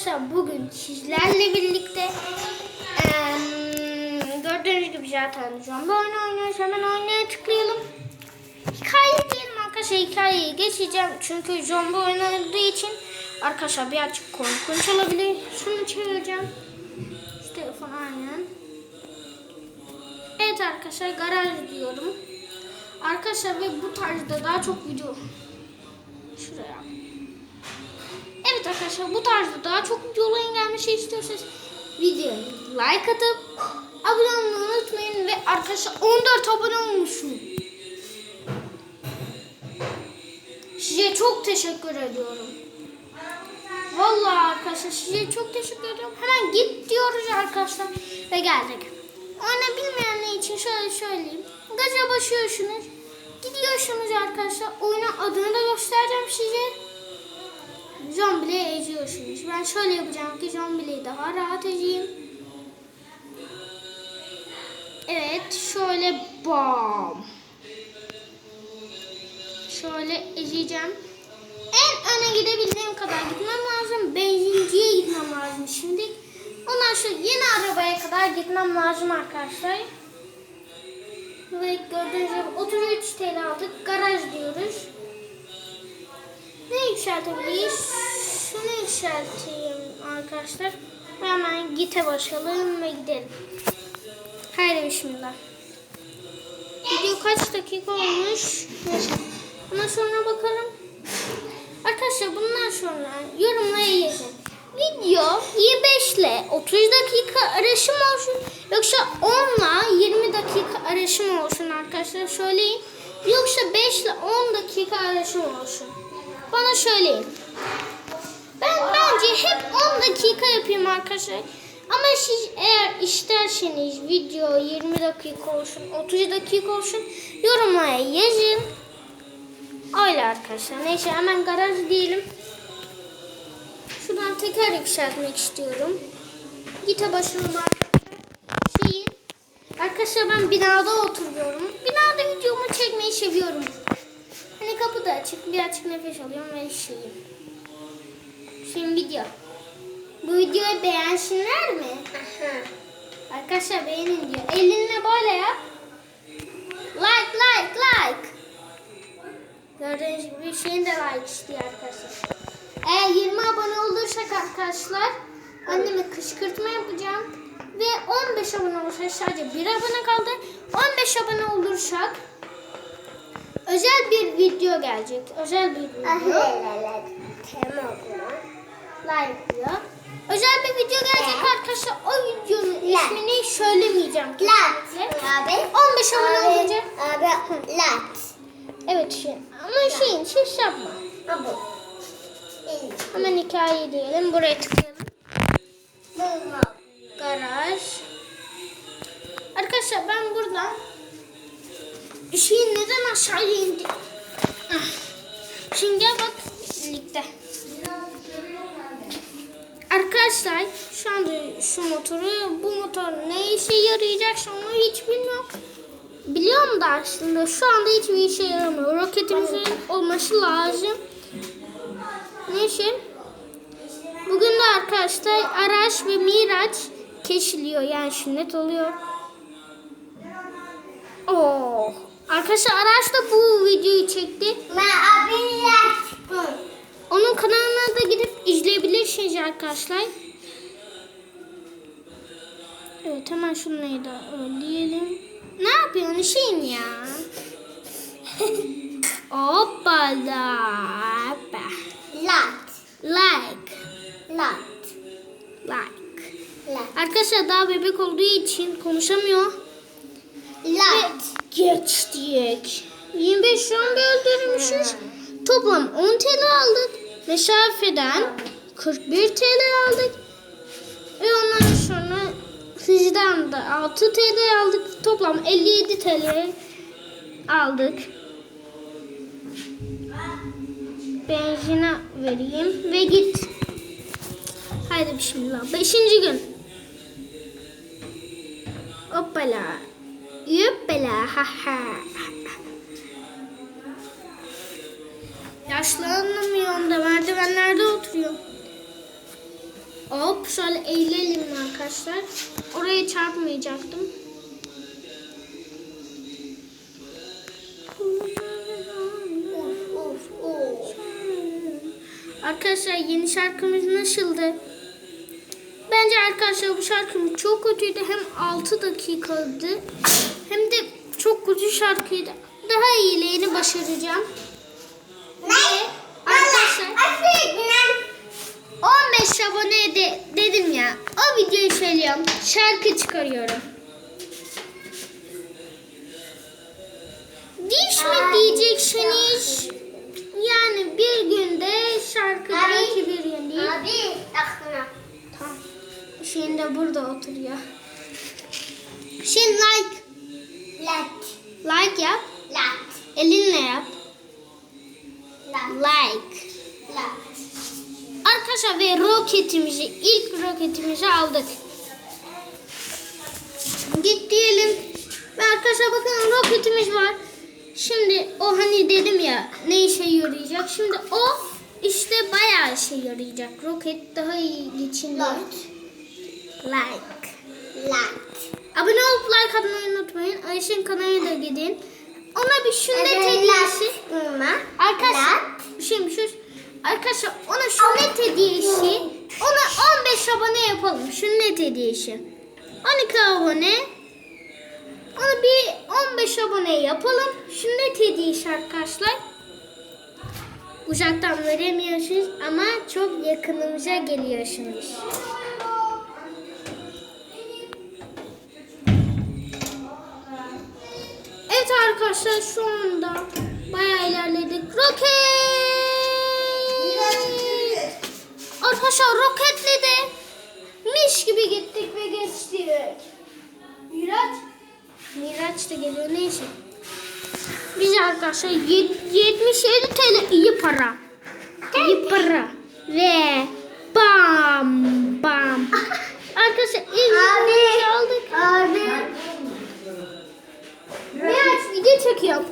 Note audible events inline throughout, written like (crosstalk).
arkadaşlar bugün sizlerle birlikte eee gördüğünüz gibi zaten zombi oyunu oynuyoruz. Hemen oynaya tıklayalım. Hikaye diyelim arkadaşlar hikayeyi geçeceğim. Çünkü zombi oynadığı için arkadaşlar birazcık korkunç olabilir. Şunu çevireceğim. Şu telefon aynen. Evet arkadaşlar garaj diyorum. Arkadaşlar ve bu tarzda daha çok video şuraya. Arkadaşlar bu tarzda daha çok videoların gelmesi istiyorsanız videoya like atıp abone olmayı unutmayın ve arkadaşlar 14 abone olmuşum. Size çok teşekkür ediyorum. Vallahi arkadaşlar size çok teşekkür ediyorum. Hemen git diyoruz arkadaşlar ve geldik. Oyunu bilmeyenler için şöyle söyleyeyim. Gaza basıyorsunuz. Gidiyorsunuz arkadaşlar. Oyunun adını da göstereceğim size zombileri eziyorsunuz. Ben şöyle yapacağım ki zombileri daha rahat ezeyim. Evet şöyle bam. Şöyle ezeceğim. En öne gidebildiğim kadar gitmem lazım. Benzinciye gitmem lazım şimdi. Ondan sonra yeni arabaya kadar gitmem lazım arkadaşlar. Ve gördüğünüz gibi 33 TL aldık. Garaj diyoruz. Ne yükseltebiliriz? Şunu yükselteyim arkadaşlar. Hemen gite basalım ve gidelim. Haydi bismillah. Video kaç dakika olmuş? Bundan sonra bakalım. Arkadaşlar bundan sonra yorumlara yazın. Video 25 ile 30 dakika arasım olsun. Yoksa 10 ile 20 dakika arasım olsun arkadaşlar. Söyleyin. Yoksa 5 ile 10 dakika arasım olsun. Bana söyleyin. Ben bence hep 10 dakika yapayım arkadaşlar. Ama siz eğer isterseniz video 20 dakika olsun, 30 dakika olsun yorumlara yazın. Öyle arkadaşlar. Neyse hemen garaj diyelim. Şuradan teker yükseltmek istiyorum. Gite başlayalım arkadaşlar. Şeyi, arkadaşlar ben binada oturuyorum. Binada videomu çekmeyi seviyorum. Hani kapı da açık, bir açık nefes alıyorum ve şeyim. Video. Bu videoyu beğensinler mi? Arkadaşlar beğenin diyor. Elinle böyle yap. Like, like, like. Gördüğünüz gibi şeyin de like istiyor arkadaşlar. Eğer 20 abone olursak arkadaşlar anneme kışkırtma yapacağım. Ve 15 abone olursak sadece bir abone kaldı. 15 abone olursak özel bir video gelecek. Özel bir video. Like diyor. Özel bir video gelecek arkadaşlar. O videonun ismini söylemeyeceğim. kesinlikle. Abi. 15 abone olunca. Abi. Lat. Evet şey. Ama şeyin şey yapma. Abi. Hemen hikaye diyelim. Buraya tıklayalım. Garaj. Arkadaşlar ben buradan şeyin neden aşağıya indi? Ah. Şimdi bak birlikte. Arkadaşlar şu anda şu motoru bu motor ne işe yarayacak onu hiç bilmiyorum. Biliyorum da aslında şu anda hiçbir işe yaramıyor. Roketimizin olması lazım. Neyse. Bugün de arkadaşlar Araç ve Miraç keşiliyor yani sünnet oluyor. Oo. Arkadaşlar Araç da bu videoyu çekti. Ben abi arkadaşlar. Evet hemen şunları da önleyelim. Ne yapıyorsun şeyim ya? Hoppala. (laughs) Hoppa. Lat. Like. Lat. Like. Lat. Arkadaşlar daha bebek olduğu için konuşamıyor. Lat. Geçtik. 25 zombi öldürmüşüz. Toplam 10 TL aldık. Mesafeden 41 TL aldık. Ve ondan sonra hızdan da 6 TL aldık. Toplam 57 TL aldık. Benzine vereyim ve git. Haydi bismillah. Beşinci gün. Hoppala. Yüppela ha ha. Yaşlanamıyorum da merdivenlerde oturuyorum. Hop şöyle eğilelim arkadaşlar. Oraya çarpmayacaktım. Of of of. Arkadaşlar yeni şarkımız nasıldı? Bence arkadaşlar bu şarkımız çok kötüydü. Hem 6 dakikaydı hem de çok kötü şarkıydı. Daha iyilerini başaracağım. Videoyu söylüyorum. Şarkı çıkarıyorum. Diş mi diyeceksiniz? Yani bir günde şarkı Abi. belki bir gün değil. Abi aklına. Tamam. Hüseyin de burada oturuyor. Hüseyin like. Lat. Like yap. Lat. Elinle yap. Lat. Like. Lat. Arkadaşlar ve roketimizi, ilk roketimizi aldık. Git diyelim. Ve arkadaşlar bakın roketimiz var. Şimdi o hani dedim ya ne işe yarayacak. Şimdi o işte bayağı işe yarayacak. Roket daha iyi geçin diye. Lat. Like. Lat. Abone olup like atmayı unutmayın. Ayşe'nin kanalına da gidin. Ona bir Evet, hediyesi. Lat. Arkadaşlar bir şey. Arkadaşlar ona sünnet hediyesi. Ona 15 abone yapalım. Sünnet hediyesi. 12 abone. Ona bir 15 abone yapalım. Sünnet hediyesi arkadaşlar. Uzaktan veremiyorsunuz ama çok yakınımıza geliyorsunuz. Evet arkadaşlar şu anda Arkadaşlar roketle de mis gibi gittik ve geçtik. Miraç? Miraç da geliyor neyse. Biz arkadaşlar yet- 77 TL iyi para. İyi para. Ve bam bam. Arkadaşlar ilk Abi. aldık. Abi. Miraç video çekiyorum.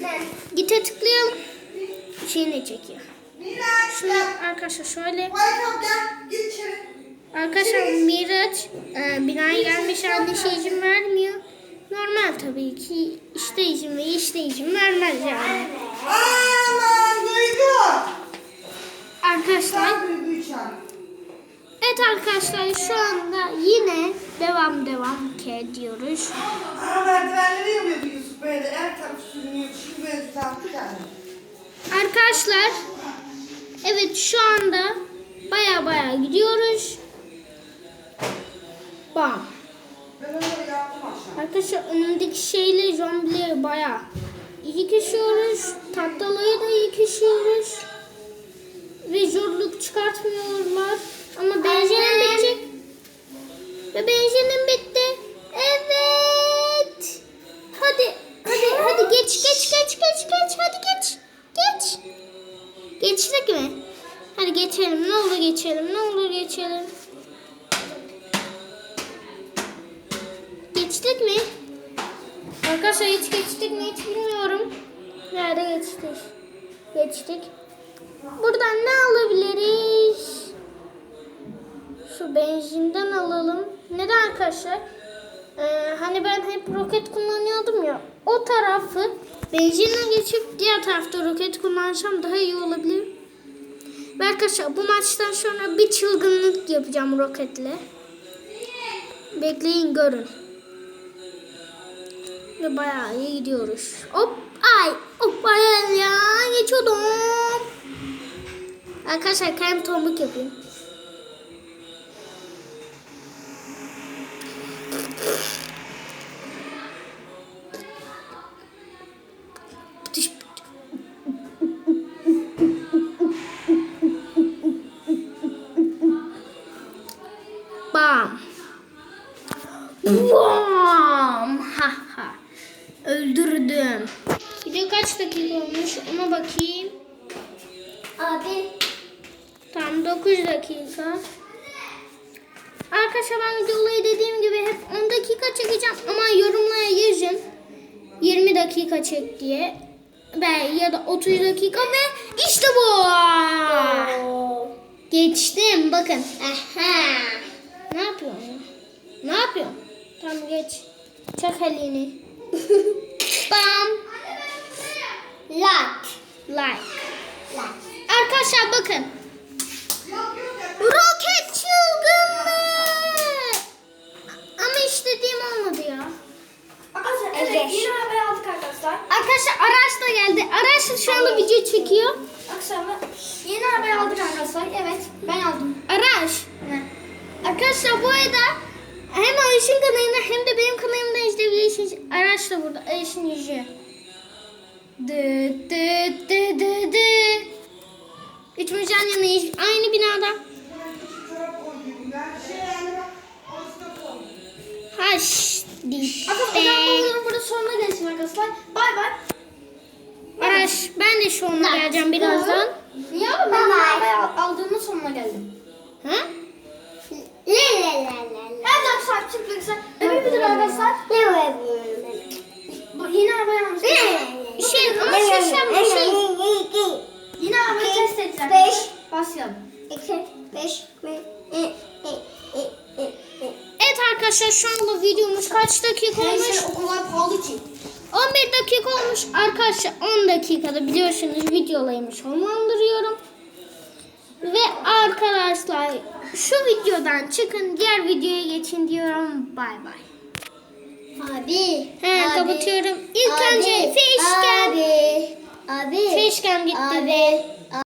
Ne? Gite tıklayalım. Şeyini çekiyor. Şunu arkadaşlar şöyle. Arkadaşlar Miraç e, binaya gelmiş annesi izin vermiyor. Normal tabii ki işte izin ve işte izin vermez yani. Aman Duygu. Arkadaşlar evet arkadaşlar şu anda yine devam devam ediyoruz. Aa merdivenleri yamıyordu Yusuf böyle. Her taraf sürünüyor. Şimdi böyle yani. Arkadaşlar evet şu anda baya baya gidiyoruz. Bam. Arkadaşlar önündeki şeyle zombileri bayağı iyi kesiyoruz. Tahtalayı da iyi kesiyoruz. Ve zorluk çıkartmıyorlar. Ama benzinim bitecek. Ve benzinim bitti. Evet. Hadi. Hadi hadi geç geçelim. Ne olur geçelim. Ne olur geçelim. Geçtik mi? Arkadaşlar hiç geçtik mi hiç bilmiyorum. Nerede geçtik? Geçtik. Buradan ne alabiliriz? Şu benzinden alalım. Neden arkadaşlar? Ee, hani ben hep roket kullanıyordum ya. O tarafı benzinle geçip diğer tarafta roket kullansam daha iyi olabilir. Ve arkadaşlar bu maçtan sonra bir çılgınlık yapacağım roketle. Bekleyin görün. Ve bayağı iyi gidiyoruz. Hop ay hop ay ya geçiyordum. Arkadaşlar kendim tombuk yapayım. Bam. Bam. Ha ha. Öldürdüm. Video kaç dakika olmuş ona bakayım. Abi. Tam 9 dakika. Arkadaşlar ben videoyu dediğim gibi hep 10 dakika çekeceğim ama yorumlara yazın. 20 dakika çek diye. Ve ya da 30 dakika ve işte bu. Geçtim bakın. Aha. Ne yapıyorsun ya? Ne yapıyorsun? Tamam geç. Çak elini. (laughs) Bam. Lat. Like. Lat. Arkadaşlar bakın. Da burada. Ayşin yüzü. Dı dı dı dı dı. Üçümüz yan yanayız. Aynı binada. Haş. Arkadaşlar o zaman bu videonun burada sonuna gelsin arkadaşlar. Bay bay. Araç ben de şu anda geleceğim birazdan. Niye abi ben al- aldığımın sonuna geldim. Ha? Le le le le. Her zaman sahip çıktıksa öbür bir arkadaşlar. Le le le. Yeni arabayı almıştık. Şey, ama şey, şey, bir şey. Yeni arabayı test edeceğiz. Beş. Başlayalım. İki, beş, e. Evet arkadaşlar şu anda videomuz kaç dakika olmuş? Neyse o kadar pahalı ki. 11 dakika olmuş. Arkadaşlar 10 dakikada biliyorsunuz videolarımı sonlandırıyorum. Ve arkadaşlar şu videodan çıkın diğer videoya geçin diyorum. Bay bay. Abi. He abi, kapatıyorum. İlk abi, önce Facecam. Abi. Abi. Facecam gitti. Abi.